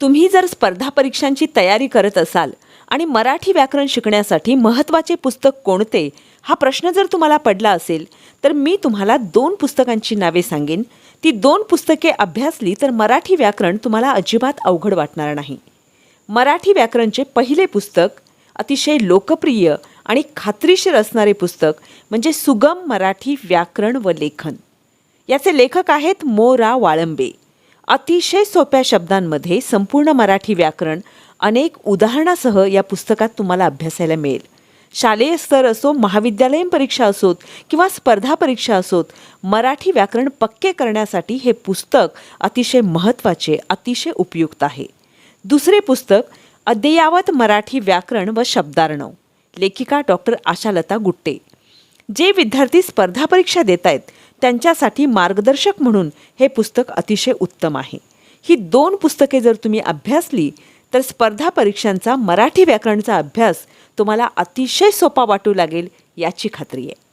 तुम्ही जर स्पर्धा परीक्षांची तयारी करत असाल आणि मराठी व्याकरण शिकण्यासाठी महत्त्वाचे पुस्तक कोणते हा प्रश्न जर तुम्हाला पडला असेल तर मी तुम्हाला दोन पुस्तकांची नावे सांगेन. ती दोन पुस्तके अभ्यासली तर मराठी व्याकरण तुम्हाला अजिबात अवघड वाटणार नाही. मराठी व्याकरणचे पहिले पुस्तक अतिशय लोकप्रिय आणि खात्रीशीर असणारे पुस्तक म्हणजे सुगम मराठी व्याकरण व लेखन. याचे लेखक आहेत मोरा वाळंबे. अतिशय सोप्या शब्दांमध्ये संपूर्ण मराठी व्याकरण अनेक उदाहरणासह या पुस्तकात तुम्हाला अभ्यासायला मिळेल. शालेय स्तर असो महाविद्यालयीन परीक्षा असोत किंवा स्पर्धा परीक्षा असोत मराठी व्याकरण पक्के करण्यासाठी हे पुस्तक अतिशय महत्त्वाचे अतिशय उपयुक्त आहे. दुसरे पुस्तक अद्ययावत मराठी व्याकरण व शब्दार्णव. लेखिका डॉक्टर आशालता गुट्टे. जे विद्यार्थी स्पर्धा परीक्षा देत आहेत त्यांच्यासाठी मार्गदर्शक म्हणून हे पुस्तक अतिशय उत्तम आहे. ही दोन पुस्तके जर तुम्ही अभ्यासली तर स्पर्धा परीक्षांचा मराठी व्याकरणचा अभ्यास तुम्हाला अतिशय सोपा वाटू लागेल याची खात्री आहे.